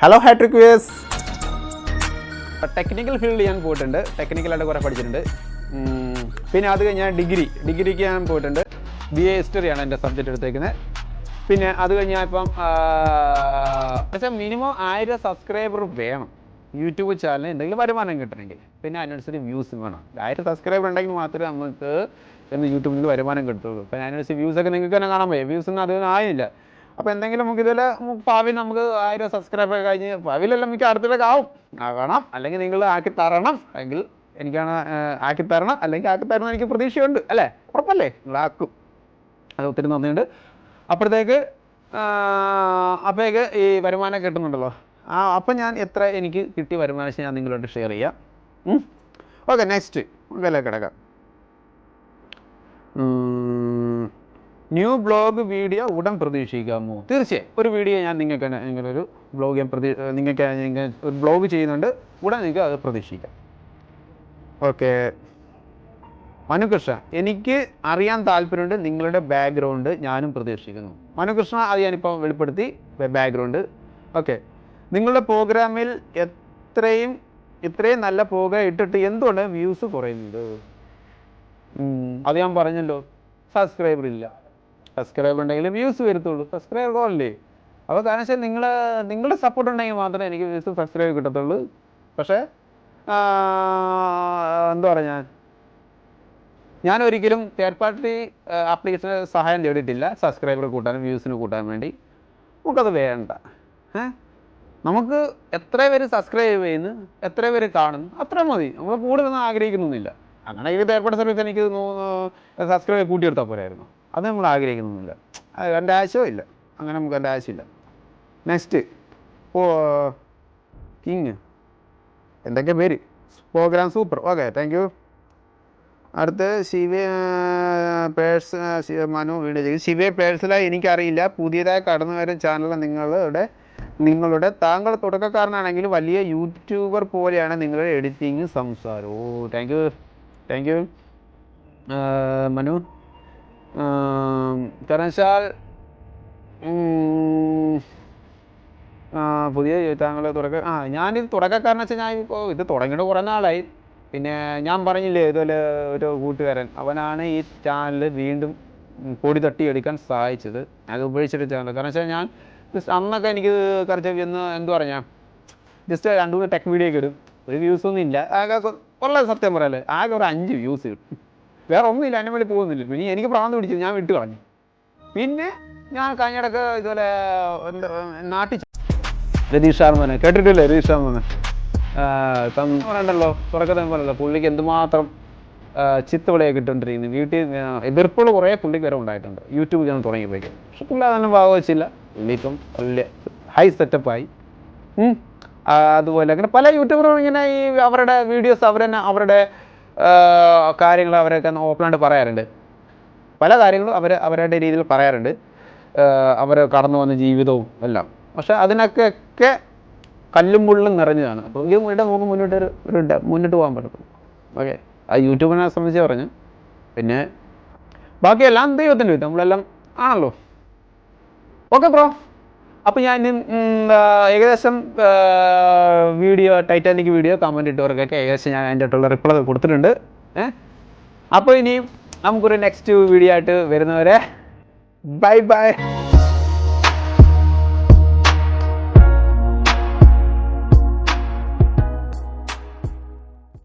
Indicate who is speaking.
Speaker 1: Hello hattrick views technical field ഞാൻ പോയിട്ടുണ്ട്. ടെക്നിക്കലായിട്ട് കുറേ പഠിച്ചിട്ടുണ്ട്. പിന്നെ അത് കഴിഞ്ഞ് ഞാൻ ഡിഗ്രി ഡിഗ്രിക്ക് ഞാൻ പോയിട്ടുണ്ട്. ബി എ ഹിസ്റ്ററിയാണ് എന്റെ സബ്ജക്റ്റ് എടുത്തേക്കുന്നത് പിന്നെ അത് കഴിഞ്ഞ് ഞാൻ ഇപ്പം മിനിമം ആയിരം സബ്സ്ക്രൈബർ വേണം. യൂട്യൂബ് ചാനൽ എന്തെങ്കിലും വരുമാനം കിട്ടണമെങ്കിൽ പിന്നെ അതിനനുസരിച്ച് വ്യൂസ് വേണം. ആയിരം സബ്സ്ക്രൈബർ ഉണ്ടെങ്കിൽ മാത്രമേ നമുക്ക് എന്ന് യൂട്യൂബിൽ നിന്ന് വരുമാനം കിട്ടുള്ളൂ അപ്പം അതിനനുസരിച്ച് വ്യൂസൊക്കെ നിങ്ങൾക്ക് തന്നെ കാണാൻ പോയി വ്യൂസ് ഒന്നും അതൊന്നും ആയില്ല. അപ്പോൾ എന്തെങ്കിലും നമുക്ക് ഇതിൽ ഭാവിയിൽ നമുക്ക് ആയിരം സബ്സ്ക്രൈബർ കഴിഞ്ഞ് ഭാവിയിലെല്ലാം മിക്ക അടുത്തിലൊക്കെ ആവും. ആകണം. അല്ലെങ്കിൽ നിങ്ങൾ ആക്കി തരണം അല്ലെങ്കിൽ എനിക്കാണ് ആക്കി തരണം. അല്ലെങ്കിൽ ആക്കി തരണം എനിക്ക് പ്രതീക്ഷയുണ്ട്. അല്ലേ? ഉറപ്പല്ലേ? നിങ്ങൾ ആക്കും. അത് ഒത്തിരി നന്ദിയുണ്ട്. അപ്പോഴത്തേക്ക് അപ്പോഴേക്ക് ഈ വരുമാനം കിട്ടുന്നുണ്ടല്ലോ. ആ അപ്പം ഞാൻ എത്ര എനിക്ക് കിട്ടിയ വരുമാനം ഞാൻ നിങ്ങളോട് ഷെയർ ചെയ്യാം. ഓക്കെ നെക്സ്റ്റ് വില കിടക്കാം. ന്യൂ ബ്ലോഗ് വീഡിയോ ഉടൻ പ്രതീക്ഷിക്കാമോ? തീർച്ചയായും. ഒരു വീഡിയോ ഞാൻ നിങ്ങൾക്ക് നിങ്ങളൊരു ബ്ലോഗ് ഞാൻ പ്രതീ നിങ്ങൾക്ക് നിങ്ങൾ ഒരു ബ്ലോഗ് ചെയ്യുന്നുണ്ട്. ഉടൻ നിങ്ങൾക്ക് അത് പ്രതീക്ഷിക്കാം. ഓക്കെ മനുകൃഷ്ണ എനിക്ക് അറിയാൻ താല്പര്യമുണ്ട്. നിങ്ങളുടെ ബാക്ക്ഗ്രൗണ്ട് ഞാനും പ്രതീക്ഷിക്കുന്നു. മനുകൃഷ്ണ അത് ഞാനിപ്പോൾ വെളിപ്പെടുത്തി. ബാക്ക്ഗ്രൗണ്ട് ഓക്കെ നിങ്ങളുടെ പ്രോഗ്രാമിൽ എത്രയും ഇത്രയും നല്ല പോക ഇട്ടിട്ട് എന്തുകൊണ്ട് വ്യൂസ് കുറയുന്നത്? അത് ഞാൻ പറഞ്ഞല്ലോ സബ്സ്ക്രൈബർ ഇല്ല. സബ്സ്ക്രൈബർ ഉണ്ടെങ്കിൽ വ്യൂസ് വരത്തുള്ളൂ. സബ്സ്ക്രൈബർ കുറല്ലേ അപ്പോൾ കാരണം വെച്ചാൽ നിങ്ങൾ നിങ്ങളുടെ സപ്പോർട്ട് ഉണ്ടെങ്കിൽ മാത്രമേ എനിക്ക് വ്യൂസ് സബ്സ്ക്രൈബ് കിട്ടത്തുള്ളൂ. പക്ഷേ എന്താ പറയുക ഞാൻ? ഞാൻ ഒരിക്കലും തേർഡ് പാർട്ടി ആപ്ലിക്കേഷന് സഹായം തേടിയിട്ടില്ല. സബ്സ്ക്രൈബർ കൂട്ടാനും വ്യൂസിന് കൂട്ടാനും വേണ്ടി. നമുക്കത് വേണ്ട. ഏ? നമുക്ക് എത്ര പേര് സബ്സ്ക്രൈബ് ചെയ്യുന്നു എത്ര പേര് കാണുന്നു അത്ര മതി. നമ്മൾ കൂടുതലൊന്നും ആഗ്രഹിക്കുന്നൊന്നുമില്ല. അങ്ങനെ ഈ തേർപ്പട സർവീസ് എനിക്ക് സബ്സ്ക്രൈബ് കൂട്ടിയെടുത്താൽ പോരായിരുന്നു. അത് നമ്മൾ ആഗ്രഹിക്കുന്നൊന്നുമില്ല. എന്റെ ആവശ്യവും ഇല്ല. അങ്ങനെ നമുക്ക് എന്റെ ആവശ്യമില്ല. നെക്സ്റ്റ് ഓ കിങ് എന്തൊക്കെ പേര്? Programme super okay thank you അടുത്ത് ശിവ പേഴ്സ് മനു വീണ്ടും ചെയ്യും ശിവയെ പേഴ്സണലായി എനിക്കറിയില്ല. പുതിയതായി കടന്നു വരുന്ന ചാനൽ നിങ്ങളുടെ നിങ്ങളുടെ താങ്കൾ തുടക്കക്കാരനാണെങ്കിൽ വലിയ യൂട്യൂബർ പോലെയാണ് നിങ്ങളുടെ എഡിറ്റിംഗ് സംസാരം ഓ thank you thank you Manu. കാരണം പുതിയ താങ്കൾ തുടക്ക ആ ഞാനിത് തുടക്കക്കാരൻ വെച്ചാൽ ഞാൻ ഇപ്പോൾ ഇത് തുടങ്ങിയിട്ട് കുറേ നാളായി. പിന്നെ ഞാൻ പറഞ്ഞില്ലേ ഇതുപോലെ ഒരു കൂട്ടുകാരൻ. അവനാണ് ഈ ചാനൽ വീണ്ടും പൊടി തട്ടിയെടുക്കാൻ സഹായിച്ചത്. അത് ഉപയോഗിച്ചിട്ട് ചാനൽ കാരണം വെച്ചാൽ ഞാൻ just അന്നൊക്കെ എനിക്ക് കുറച്ച് എന്ന് എന്ത് പറഞ്ഞാൽ ജസ്റ്റ് രണ്ട് മൂന്ന് ടെക് വീഡിയോ ഒക്കെ ഇടും. ഒരു വ്യൂസ് ഒന്നും ഇല്ല. ആകെ ഉള്ള സത്യം പറയല്ലേ ആകെ ഒരു അഞ്ച് വ്യൂസ് കിട്ടും വേറെ ഒന്നുമില്ല എന്നെ വേണ്ടി പോകുന്നില്ല. പിന്നെ എനിക്ക് പ്രാന്ത് പിടിച്ചു ഞാൻ വിട്ടു കളഞ്ഞു. പിന്നെ ഞാൻ കഴിഞ്ഞിടക്ക് ഇതുപോലെ എന്താ നാട്ടിൽ രതീഷ് ശർമ്മനെ കേട്ടിട്ടില്ലേ രതീഷ് ശർമ്മനെ ഇപ്പം പറയണ്ടല്ലോ തുടക്കത്തിൽ പറയല്ലോ പുള്ളിക്ക് എന്തുമാത്രം ചിത്തവിളയൊക്കെ ഇട്ടുകൊണ്ടിരിക്കുന്നു. വീട്ടിൽ എതിർപ്പുകൾ കുറേ പുള്ളിക്ക് വരെ ഉണ്ടായിട്ടുണ്ട്. യൂട്യൂബ് ഞാൻ തുടങ്ങിയപ്പോഴേക്കും പക്ഷെ പുള്ളി അതൊന്നും ഭാഗവച്ചില്ല പുള്ളി വലിയ ഹൈ സെറ്റപ്പായി അതുപോലെ അങ്ങനെ പല യൂട്യൂബറും ഇങ്ങനെ ഈ അവരുടെ വീഡിയോസ് അവർ തന്നെ അവരുടെ കാര്യങ്ങൾ അവരൊക്കെ ഓപ്പണായിട്ട് പറയാറുണ്ട്. പല കാര്യങ്ങളും അവർ അവരുടെ രീതിയിൽ പറയാറുണ്ട്. അവർ കടന്നു വന്ന ജീവിതവും എല്ലാം. പക്ഷേ അതിനൊക്കെ കല്ലും മുള്ളും നിറഞ്ഞതാണ്. അപ്പോൾ ഈ ഇവിടെ നമുക്ക് മുന്നോട്ട് ഒരു മുന്നോട്ട് പോകാൻ പറ്റും. ഓക്കെ. ആ യൂട്യൂബിനെ സംബന്ധിച്ച് പറഞ്ഞു. പിന്നെ ബാക്കിയെല്ലാം ദൈവത്തിന്റെ വിധം. നമ്മളെല്ലാം ആണല്ലോ. ഓക്കെ ബ്രോ അപ്പോൾ ഞാൻ ഏകദേശം വീഡിയോ ടൈറ്റാനിക് വീഡിയോ കമന്റ് ഇട്ടവർക്കൊക്കെ ഏകദേശം ഞാൻ അതിന്റെ ആയിട്ടുള്ള റിപ്ലൈ കൊടുത്തിട്ടുണ്ട്. ഏഹ് അപ്പോൾ ഇനിയും നമുക്കൊരു നെക്സ്റ്റ് വീഡിയോ ആയിട്ട് വരുന്നവരെ ബൈ ബൈ